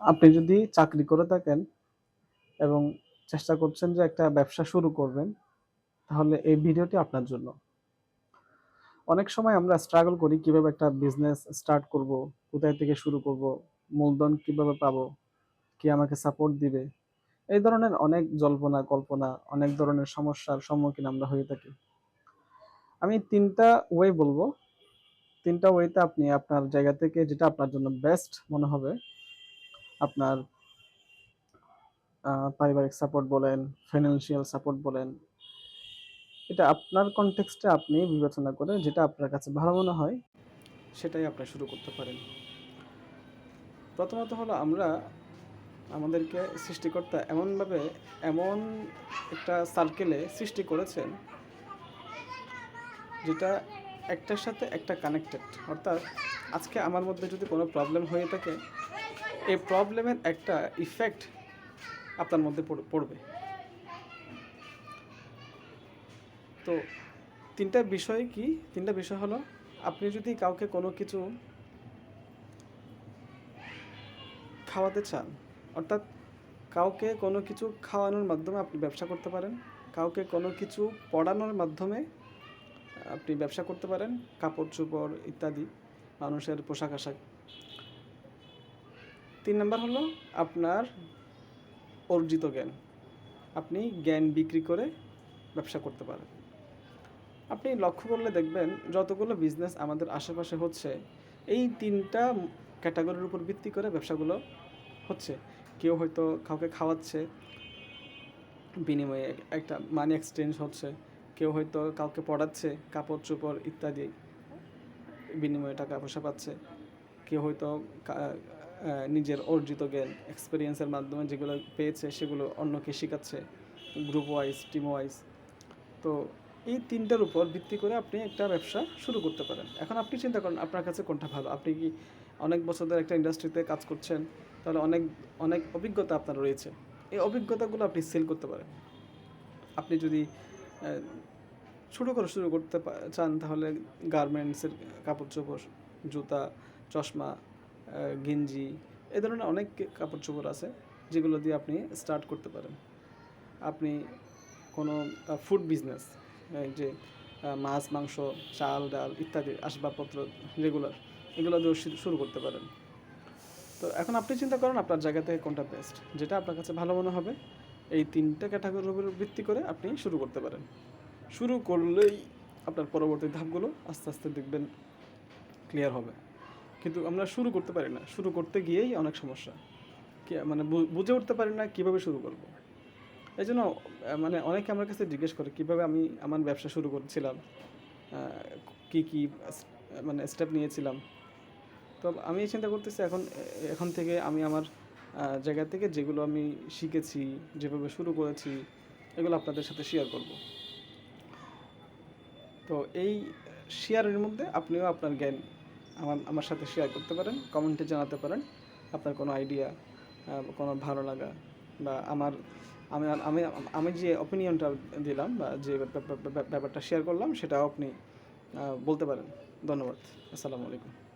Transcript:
আপনি যদি চাকরি করে থাকেন এবং চেষ্টা করছেন যে একটা ব্যবসা শুরু করবেন, তাহলে এই ভিডিওটি আপনার জন্য। অনেক সময় আমরা স্ট্রাগল করি কীভাবে একটা বিজনেস স্টার্ট করব, কোথায় থেকে শুরু করব, মূলধন কীভাবে পাবো, কে আমাকে সাপোর্ট দিবে। এই ধরনের অনেক জল্পনা, কল্পনা, অনেক ধরনের সমস্যার সম্মুখীন আমরা হয়ে থাকি। আমি তিনটা ওয়ে বলব। তিনটা ওয়েতে আপনি আপনার জায়গা থেকে যেটা আপনার জন্য বেস্ট মনে হবে আপনার পারিবারিক সাপোর্ট বলেন ফাইন্যান্সিয়াল সাপোর্ট বলেন, এটা আপনার কনটেক্সটে আপনি বিবেচনা করে যেটা আপনার কাছে ভালো মনে হয়, সেটাই আপনি শুরু করতে পারেন। প্রথমত হলো আমরা আমাদেরকে সৃষ্টিকর্তা এমনভাবে এমন একটা সার্কেলে সৃষ্টি করেছেন, যেটা একটার সাথে একটা কানেক্টেড অর্থাৎ আজকে আমার মধ্যে যদি কোনো প্রবলেম হয়ে থাকে এই প্রবলেমের একটা ইফেক্ট আপনার মধ্যে পড়- পড়বে। তো তিনটা বিষয় কি? তিনটা বিষয় হলো, আপনি যদি কাউকে কোনো কিছু খাওয়াতে চান, অর্থাৎ কাউকে কোনো কিছু খাওয়ানোর মাধ্যমে আপনি ব্যবসা করতে পারেন, কাউকে কোনো কিছু পড়ানোর মাধ্যমে আপনি ব্যবসা করতে পারেন, কাপড় চোপড় ইত্যাদি, মানুষের পোশাক আশাক তিন নম্বর হলো আপনার অর্জিত জ্ঞান। আপনি জ্ঞান বিক্রি করে ব্যবসা করতে পারেন। আপনি লক্ষ্য করলে দেখবেন যতগুলো বিজনেস আমাদের আশেপাশে হচ্ছে, এই তিনটা ক্যাটাগরির উপর ভিত্তি করে ব্যবসাগুলো হচ্ছে। কেউ হয়তো কাউকে খাওয়াচ্ছে, বিনিময়ে একটা মানি এক্সচেঞ্জ হচ্ছে। কেউ হয়তো কাউকে পড়াচ্ছে, কাপড় চোপড় ইত্যাদি বিনিময়ে টাকা পয়সা পাচ্ছে। কেউ হয়তো নিজের অর্জিত জ্ঞান এক্সপিরিয়েন্সের মাধ্যমে যেগুলো পেয়েছে সেগুলো অন্যকে শেখাচ্ছে গ্রুপ ওয়াইজ টিম ওয়াইজ তো এই তিনটার উপর ভিত্তি করে আপনি একটা ব্যবসা শুরু করতে পারেন। এখন আপনি চিন্তা করেন, আপনার কাছে কোনটা ভালো? আপনি কি অনেক বছর ধরে একটা ইন্ডাস্ট্রিতে কাজ করছেন, তাহলে অনেক অনেক অভিজ্ঞতা আপনার রয়েছে। এই অভিজ্ঞতাগুলো আপনি সেল করতে পারেন। আপনি যদি ছোটো করে শুরু করতে চান তাহলে গার্মেন্টসের কাপড় চোপড় জুতা, চশমা গেঞ্জি, এ ধরনের অনেক কাপড় চোপড় আছে যেগুলো দিয়ে আপনি স্টার্ট করতে পারেন। আপনি কোনো ফুড বিজনেস যে মাছ, মাংস, চাল, ডাল ইত্যাদি আসবাবপত্র রেগুলার এগুলো দিয়ে শু- শুরু করতে পারেন। তো এখন আপনি চিন্তা করেন আপনার জায়গা থেকে কোনটা বেস্ট যেটা আপনার কাছে ভালো মনে হবে, এই তিনটা ক্যাটাগরির উপর ভিত্তি করে আপনি শুরু করতে পারেন। শুরু করলেই আপনার পরবর্তী ধাপগুলো আস্তে আস্তে দেখবেন ক্লিয়ার হবে। কিন্তু আমরা শুরু করতে পারি না। শুরু করতে গিয়েই অনেক সমস্যা। মানে বুঝে উঠতে পারি না কীভাবে শুরু করব। এই জন্য মানে অনেকে আমার কাছে জিজ্ঞেস করে, কীভাবে আমি আমার ব্যবসা শুরু করেছিলাম? কি কি মানে স্টেপ নিয়েছিলাম? তো আমি চিন্তা করতেছি, এখন এখন থেকে আমি আমার জায়গা থেকে যেগুলো আমি শিখেছি, যেভাবে শুরু করেছি, এগুলো আপনাদের সাথে শেয়ার করব। তো এই শেয়ারের মধ্যে আপনিও আপনার জ্ঞান আমার আমার সাথে শেয়ার করতে পারেন কমেন্টে জানাতে পারেন। আপনার কোনো আইডিয়া কোনো ভালো লাগা বা আমার আমি আমি আমি যে অপিনিয়নটা দিলাম বা যে ব্যাপারটা শেয়ার করলাম, সেটাও আপনি বলতে পারেন। ধন্যবাদ। আসসালামু আলাইকুম।